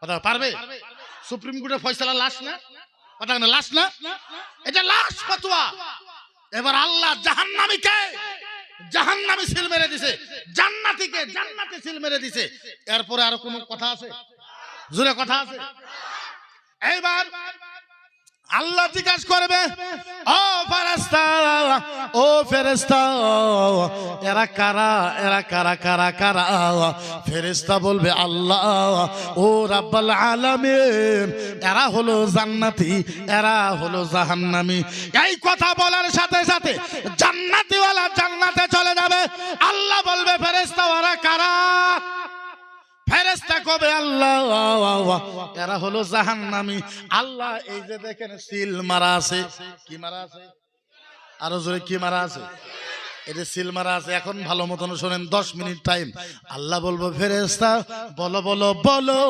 কথা পারবে? সুপ্রিম কোর্টের ফয়সালা লাশ না? কথা না? না এটা লাশ ফতোয়া। এবার আল্লাহ জাহান্নামীকে জাহান্নামী সিল মেরে দিছে। জান্নাতীকে জান্নাতে সিল মেরে দিছে। এরপরে আর কোনো কথা আছে? জোরে কথা আছে? এইবার আল্লাহ জিজ্ঞাসা করবে, ও ফেরেস্তা ও ফেরেস্তা এরা কারা এরা কারা কারা কারা? ফেরেস্তা বলবে, আল্লাহ, ও রাব্বাল আলামিন, এরা হলো জান্নাতি, এরা হলো জাহান্নামী। এই কথা বলার সাথে সাথে জান্নাতিওয়ালা জান্নাতে চলে যাবে। আল্লাহ বলবে ফেরেস্তা ওরা কারা? ফেরেস্তা কবে আল্লাহ, এরা হলো জাহান্নামী। আল্লাহ এই যে দেখেন সিল মারা আছে। কি মারা আছে? আরও জোরে কি মারা আছে? এটা সিল মারা আছে এখন ভালো মতন শোনেন, দশ মিনিট টাইম আল্লাহ বলব ফেরেস্তা বলো বলো বলো,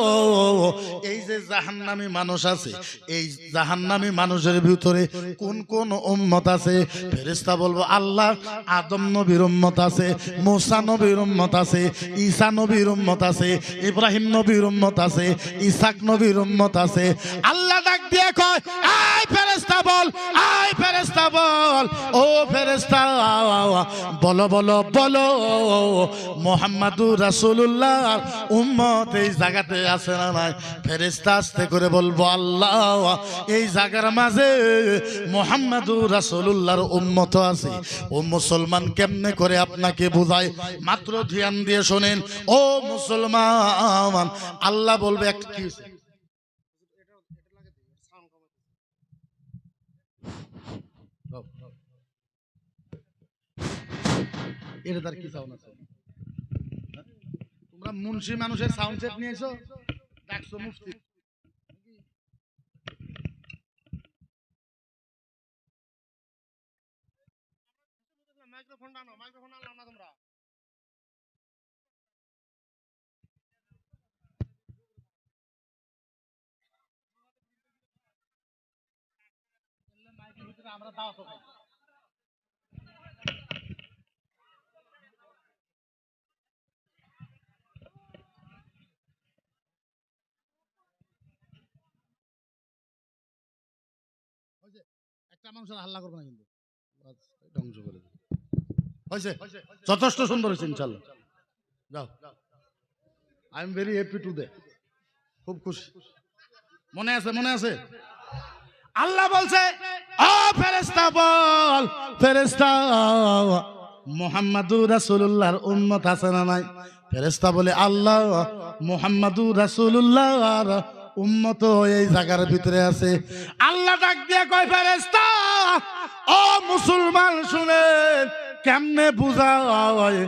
এই যে জাহান্নামী মানুষ আছে, এই জাহান্নামী মানুষের ভিতরে কোন কোন উম্মত আছে? ফেরেস্তা বলব, আল্লাহ, আদম নবীর উম্মত আছে, মুসা নবীর উম্মত আছে, ঈসা নবীর উম্মত আছে, ইব্রাহিম নবীর উম্মত আছে ইসাক নবীর উম্মত আছে। আল্লাহ ডাক দিয়ে কয়, আয় ফেরেস্তা বল, আয় ফেরেস্তা বল, ও ফেরেস্তা বলো বলো বলো, মোহাম্মদুর রাসূলুল্লাহ, উম্মত এই জায়গাতে আছে না নাই? ফেরেস্তা আস্তে করে বলব, আল্লাহ, এই জায়গার মাঝে মোহাম্মদুর রাসূলুল্লাহর উম্মত আছে। ও মুসলমান কেমনে করে আপনাকে বোঝায়? মাত্র ধ্যান দিয়ে শোনেন, ও মুসলমান, আল্লাহ বলবে একটা কি এটা তার কি সাউন্ড আছে? তোমরা মুন্সি মানুষের সাউন্ড সেট নিয়েছো ডাকছো মুফতি। মাইক্রোফোন আনো মাইক্রোফোন আনলাম না তোমরা। আমরা দাওয়াত মানুষের হাল্লা না কিন্তু? ধ্বংস করে হয়েছে? যথেষ্ট সুন্দর হয়েছে, ইনশাল্লাহ। যাও। I am very happy to দে খুব খুশি। মনে আছে মনে আছে? আল্লাহ বলছে, ও ফেরেস্তা বল ফেরেস্তা মোহাম্মদুর রাসূলুল্লাহর উম্মত আছে না নাই? ফেরেস্তা বলে, আল্লাহ, মোহাম্মদুর রাসূলুল্লাহর উম্মত এই জায়গার ভিতরে আছে। আল্লাহ ডাক দিয়ে কয় ফেরেস্তা ও মুসলমান শুনে, কেমনে বুঝায়,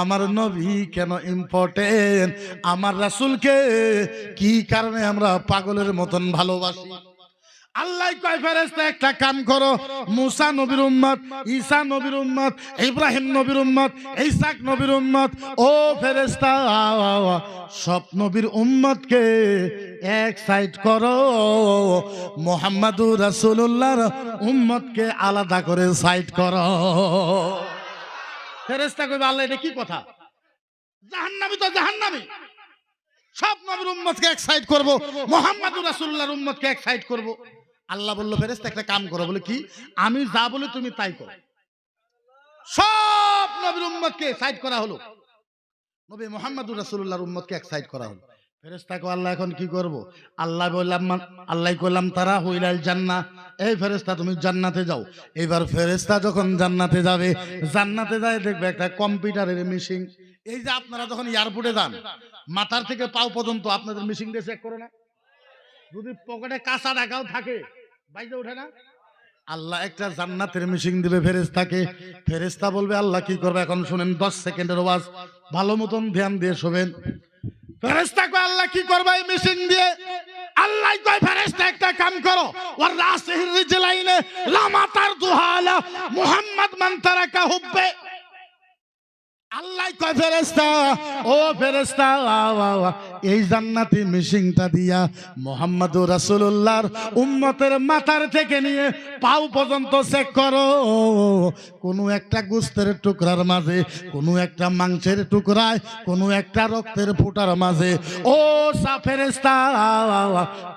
আমার নবী কেন ইম্পর্টেন্ট আমার রাসুলকে কি কারণে আমরা পাগলের মতন ভালোবাসি? আল্লাহ কয় ফেরেস্তা একটা কাম করো। মুসা নবীর উম্মত, ঈসা নবীর উম্মত, ইব্রাহিম নবীর উম্মত ইসাক নবীর উম্মত। ও ফেরেস্তা সব নবীর উম্মতকে এক সাইড করো। মোহাম্মদুর রাসূলুল্লাহর উম্মতকে আলাদা করে সাইড করো। ফেরেস্তা কইবে, আল্লাহ, এটা কি কথা? জাহান্নামী তো জাহান্নামী। সব নবীর উম্মতকে এক সাইড করব, মোহাম্মদুর রাসূলুল্লাহর উম্মতকে এক সাইড করব। আল্লাহ বলল ফেরেস্তা একটা কাম করো। বলে কি? আমি যা বলি তুমি তাই করো। সব নবীর উম্মতকে সাইড করা হলো। নবী মোহাম্মদুর রাসূলুল্লাহর উম্মতকে এক সাইড করা হলো। ফেরেস্তাকে আল্লাহ এখন কি করব? আল্লাহ বললাম আল্লাহ কইলাম, তারা হইলাল জান্না এই ফেরেস্তা তুমি জান্নাতে যাও। এবার ফেরেস্তা যখন জান্নাতে যাবে, জান্নাতে যায় দেখবে একটা কম্পিউটারের মেশিন এই যে আপনারা যখন এয়ারপোর্টে যান, মাথার থেকে পাও পর্যন্ত আপনাদের মেশিন দিয়ে চেক করে না? যদি পকেটে কাঁচা টাকাও থাকে, বাইরে ওঠে না? আল্লাহ একটা জান্নাতের মিশিং দিবে ফেরেস্তাকে ফেরেস্তা বলবে, আল্লাহ কি করবে? এখন শুনেন, দশ সেকেন্ডের ওয়াজ। ভালো মতন ধ্যান দিয়ে শোবেন। ফেরেস্তাকে আল্লাহ কি করবে দিয়ে? আল্লাহ কয় একটা কাম করো। ওর আল্লাহ কয় ফেরেস্তা ও ফেরেস্তা এই জান্নাতি মিশিংটা দিয়া মোহাম্মদ রাসূলুল্লাহর উম্মতের মাথার থেকে নিয়ে পাও পর্যন্ত চেক করো। কোনো একটা গুস্তের টুকরার মাঝে, কোনো একটা মাংসের টুকরায়, কোনো একটা রক্তের ফুটার মাঝে, ও সা ফেরেস্তা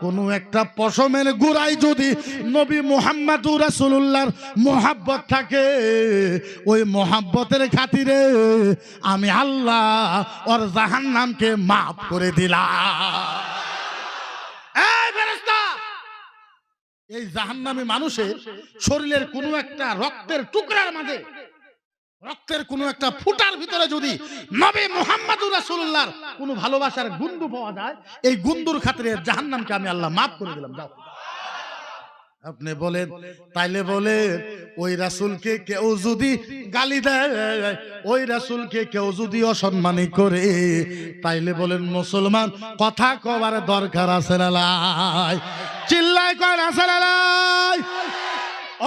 কোনো একটা পশমের গুড়াই যদি নবী মোহাম্মদ রাসূলুল্লাহর মোহাব্বত থাকে, ওই মোহাব্বতের খাতিরে আমি আল্লাহ ওর জাহান নামকে মাফ করে দিলাম। এই এই জাহান্নামী মানুষের শরীরের কোনো একটা রক্তের টুকরার মাঝে, রক্তের কোনো একটা ফুটার ভিতরে যদি নবী মুহাম্মাদুর রাসূলুল্লাহর কোনো ভালোবাসার গুন্দু পাওয়া যায়, এই গুন্দুর খাতিরে জাহান্নামকে আমি আল্লাহ মাফ করে দিলাম, যাও। আপনি বলেন, তাইলে বলে, ওই রাসুলকে কেউ যদি গালি দেয়, ওই রাসুলকে কেউ যদি অসম্মানী করে, তাইলে বলেন, মুসলমান, কথা কবার দরকার আছে লাই। চিল্লাই কয়, আছে লাই।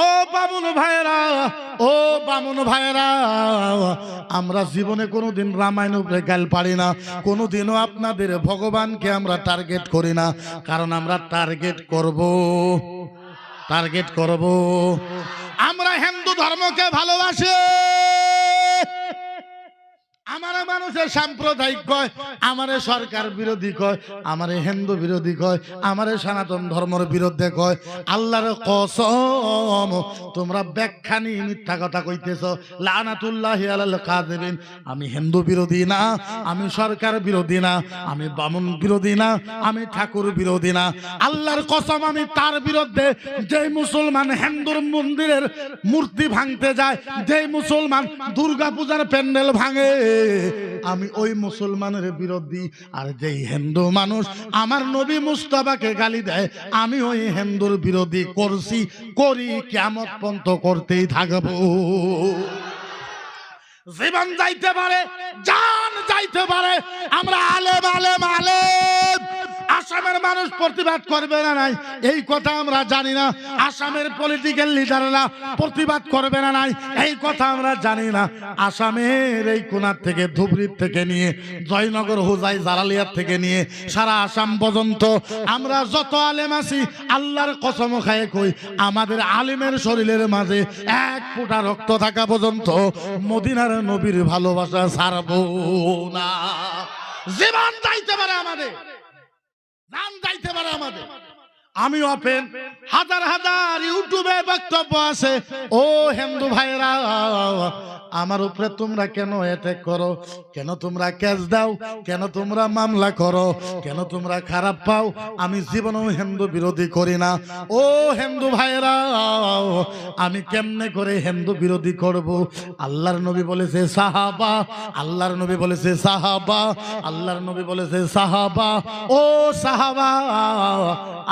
ও বামুন ভাইরা ও বামুন ভাইরা আমরা জীবনে কোনোদিন রামায়ণ উপরে গাল পারি না, কোনোদিনও আপনাদের ভগবানকে আমরা টার্গেট করি না, কারণ আমরা টার্গেট করব। টার্গেট করব। আমরা হিন্দু ধর্মকে ভালোবাসি। আমারে মানুষের সাম্প্রদায়িক কয়, আমারে সরকার বিরোধী কয়, আমারে হিন্দু বিরোধী কয়, আমারে সনাতন ধর্মের বিরুদ্ধে কয়। আল্লাহর কসম, তোমরা ব্যাখ্যানি মিথ্যা কথা কইতেছ। লানাতুল্লাহি আলাল কাযিবিন। আমি হিন্দু বিরোধী না, আমি সরকার বিরোধী না, আমি বামুন বিরোধী না, আমি ঠাকুর বিরোধী না। আল্লাহর কসম, আমি তার বিরুদ্ধে যে মুসলমান হিন্দুর মন্দিরের মূর্তি ভাঙতে যায় যে মুসলমান দুর্গা পূজার প্যান্ডেল ভাঙে। আমি ওই মুসলমানের বিরোধী, আর যেই হিন্দু মানুষ, আমার নবী মুস্তাফাকে গালি দেয়, আমি ওই হিন্দুর বিরোধী করছি, করি কেমন পন্ত করতেই থাকব। জীবন যাইতে পারে, জান যাইতে পারে, আমরা আলেম আলেম আলেম। আসামের মানুষ প্রতিবাদ করবে না নাই? এই কথা আমরা জানি না। আসামের পলিটিক্যাল লিডাররা প্রতিবাদ করবে না নাই? এই কথা আমরা জানি না। আসামের এই কোনার থেকে, ধুবড়ির থেকে নিয়ে, জয়নগর, হুজাই, জালালিয়ার থেকে নিয়ে, সারা আসাম পর্যন্ত আমরা যত আলেম আছি, আল্লাহর কসম খায় কই, আমাদের আলিমের শরীরের মাঝে এক ফোঁটা রক্ত থাকা পর্যন্ত মদিনার নবীর ভালোবাসা ছাড়বো না। জীবন চাইতে পারে আমাদের। নাম যাইতে পারে আমাদের। আমি ওপেন হাজার হাজার ইউটিউবে বক্তব্য আছে। ও হিন্দু ভাইরা, আমার উপরে তোমরা কেন অ্যাটাক করো? কেন তোমরা ক্যাচ দাও? কেন তোমরা মামলা করো? কেন তোমরা খারাপ পাও? আমি জীবনেও হিন্দু বিরোধী করি না। ও হিন্দু ভাইরা, আমি কেমনে করে হিন্দু বিরোধী করব? আল্লাহর নবী বলেছে, সাহাবা। আল্লাহর নবী বলেছে, সাহাবা। আল্লাহর নবী বলেছে, সাহাবা। ও সাহাবা,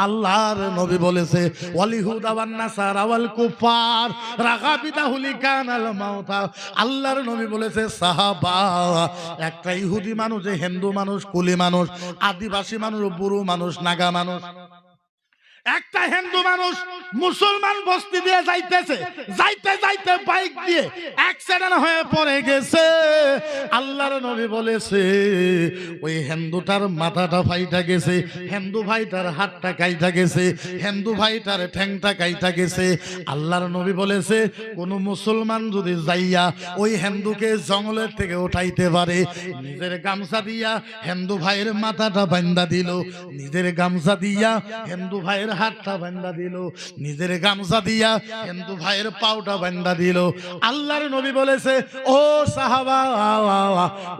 আল্লাহর নবী বলেছে নবী বলেছে, সাহাবা, একটা ইহুদি মানুষ হিন্দু মানুষ, কুলি মানুষ, আদিবাসী মানুষ, বুড়ো মানুষ, নাগা মানুষ। একটা হিন্দু মানুষ মুসলমান বস্তি দিয়ে যাইতেছে, যাইতে যাইতে বাইক দিয়ে অ্যাক্সিডেন্ট হয়ে পড়ে গেছে। আল্লাহর নবী বলেছে, ওই হিন্দুটার মাথাটা ফাইটা গেছে, হিন্দু ভাইটার হাতটা কাইটা গেছে, হিন্দু ভাইটার ঠ্যাংটা কাইটা গেছে। আল্লাহর নবী বলেছে, কোন মুসলমান যদি যাইয়া ওই হিন্দুকে জঙ্গলের থেকে উঠাইতে পারে, নিজের গামছা দিয়া হিন্দু ভাইয়ের মাথাটা বান্দা দিল, নিজের গামছা দিয়া হিন্দু ভাইয়ের হাতটা বান্দা দিল, নিজের গামছা দিয়া হিন্দু ভাইয়ের পাউটা বান্দা দিল। আল্লাহর নবী বলেছে, ও সাহাবা,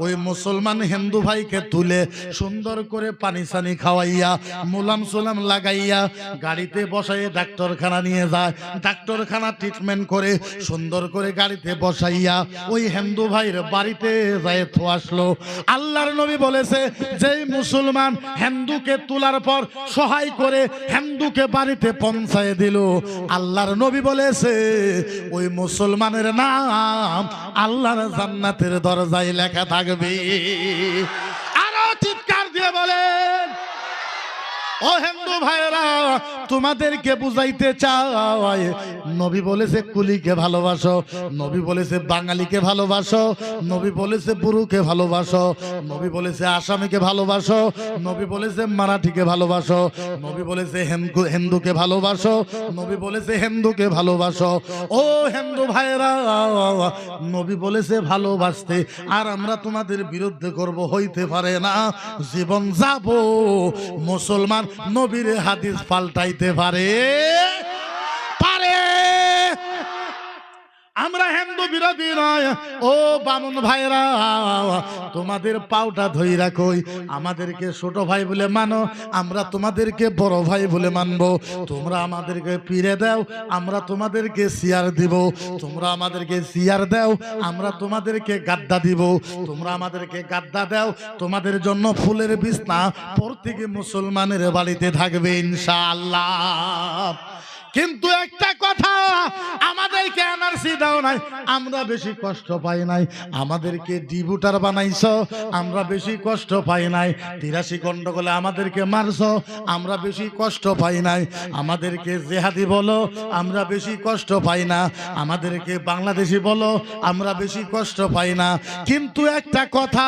ওই মুসলমান হিন্দু ভাইকে তুলে সুন্দর করে পানি সানি খাওয়াইয়া, মুলাম সুলাম লাগাইয়া গাড়িতে বসাই ডাক্তারখানা নিয়ে যায়। ডাক্তারখানা ট্রিটমেন্ট করে সুন্দর করে গাড়িতে বসাইয়া ওই হিন্দু ভাইয়ের বাড়িতে যায় তো আসলো। আল্লাহর নবী বলেছে, যেই মুসলমান হিন্দুকে তোলার পর সহায় করে হিন্দুকে বাড়িতে পৌঁছায় দিল। আল্লাহর নবী বলেছে, ওই মুসলমানের নাম আল্লাহর জান্নাতের দরজায় লেখা থাকবে। ও হিন্দু ভাইরা তোমাদেরকে বুঝাইতে চাই। নবী বলেছে, কুলিকে ভালোবাসো। নবী বলেছে, বাঙালিকে ভালোবাসো। নবী বলেছে বুরুকে ভালোবাসো। নবী বলেছে, আসামিকে ভালোবাসো। নবী বলেছে, মারাঠিকে ভালোবাসো। নবী বলেছে, হিন্দু- হিন্দুকে ভালোবাসো। নবী বলেছে, হিন্দুকে ভালোবাসো। ও হিন্দু ভাইরা নবী বলেছে, ভালোবাসতে আর আমরা তোমাদের বিরুদ্ধে করব, হইতে পারে না। জীবন যাব। মুসলমান নবীর হাদিস পাল্টাইতে পারে। আমরা হিন্দু বিরোধী নয়। ও বামুন ভাইরা, তোমাদের পাউটা ধইরা কই আমাদেরকে ছোট ভাই বলে মানো, আমরা তোমাদেরকে বড় ভাই বলে মানব। তোমরা আমাদেরকে পিড়ে দাও, আমরা তোমাদেরকে সিয়ার দিব। তোমরা আমাদেরকে সিয়ার দাও, আমরা তোমাদেরকে গাদ্দা দিব। তোমরা আমাদেরকে গাদ্দা দাও, তোমাদের জন্য ফুলের বিছনা প্রত্যেক মুসলমানের বাড়িতে থাকবে ইনশাআল্লাহ। কিন্তু একটা কথা আমাদেরকে এনআরসি দাও নাই, আমরা বেশি কষ্ট পাই নাই। আমাদেরকে ডিবুটার বানাইছো, আমরা বেশি কষ্ট পাই নাই। তিরাশি গন্ডগোলে আমাদেরকে মারছো, আমরা বেশি কষ্ট পাই নাই। আমাদেরকে জেহাদি বলো, আমরা বেশি কষ্ট পাই না। আমাদেরকে বাংলাদেশি বলো, আমরা বেশি কষ্ট পাই না। কিন্তু একটা কথা,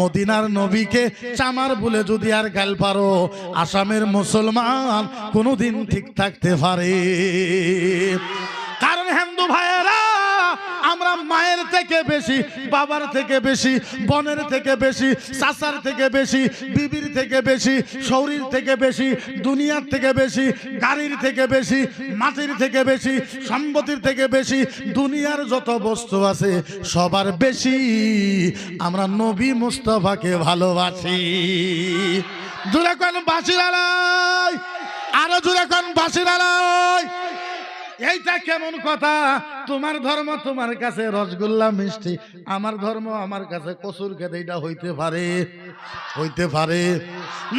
মদিনার নবীকে চামার বলে যদি আর গাল পারো, আসামের মুসলমান কোনোদিন ঠিক থাকতে পারে। থেকে বেশি বাবার থেকে বেশি বনের থেকে বেশি চাচার থেকে বেশি বিবির থেকে বেশি শরীর থেকে বেশি দুনিয়ার থেকে বেশি গাড়ির থেকে বেশি মাটির থেকে বেশি সম্পত্তির থেকে বেশি দুনিয়ার যত বস্তু আছে সবার বেশি আমরা নবী মুস্তফাকে ভালোবাসি জুড়ে কোন বাসিরালাই আরও জুড়ে কোন বাসিরালাই এইটা কেমন কথা? তোমার ধর্ম তোমার কাছে রসগোল্লা মিষ্টি, আমার ধর্ম আমার কাছে কসুর খেতে, এটা হইতে পারে হইতে পারে।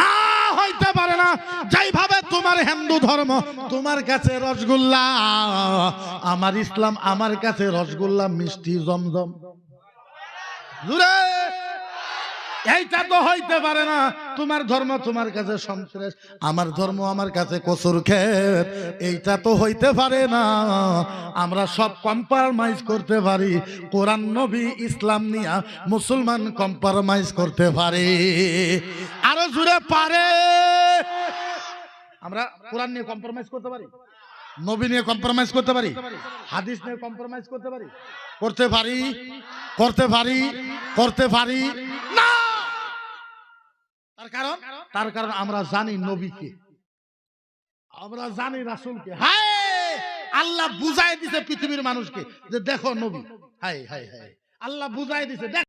না, হইতে পারে না। যাই ভাবে তোমার হিন্দু ধর্ম তোমার কাছে রসগোল্লা, আমার ইসলাম আমার কাছে রসগোল্লা মিষ্টি, জমজম। জুড়ে! এইটা তো হইতে পারে না। তোমার ধর্ম তোমার কাছে সন্ত্রাস, আমার ধর্ম আমার কাছে কসুর ক্ষেত, এইটা তো হইতে পারে না। আমরা সব কম্প্রোমাইজ করতে পারি, কোরআন, নবী, ইসলাম নিয়া মুসলমান কম্প্রোমাইজ করতে পারে। আরও জুড়ে পারে। আমরা কোরআন নিয়ে কম্প্রোমাইজ করতে পারি, নবী নিয়ে কম্প্রোমাইজ করতে পারি, হাদিস নিয়ে কম্প্রোমাইজ করতে পারি করতে পারি করতে পারি করতে পারি। না! তার কারণ? তার কারণ আমরা জানি নবীকে। আমরা জানি রাসুলকে। হায়! আল্লাহ বুঝাই দিছে পৃথিবীর মানুষকে যে দেখো নবী। হাই হাই হাই আল্লাহ বুঝাই দিছে দেখ।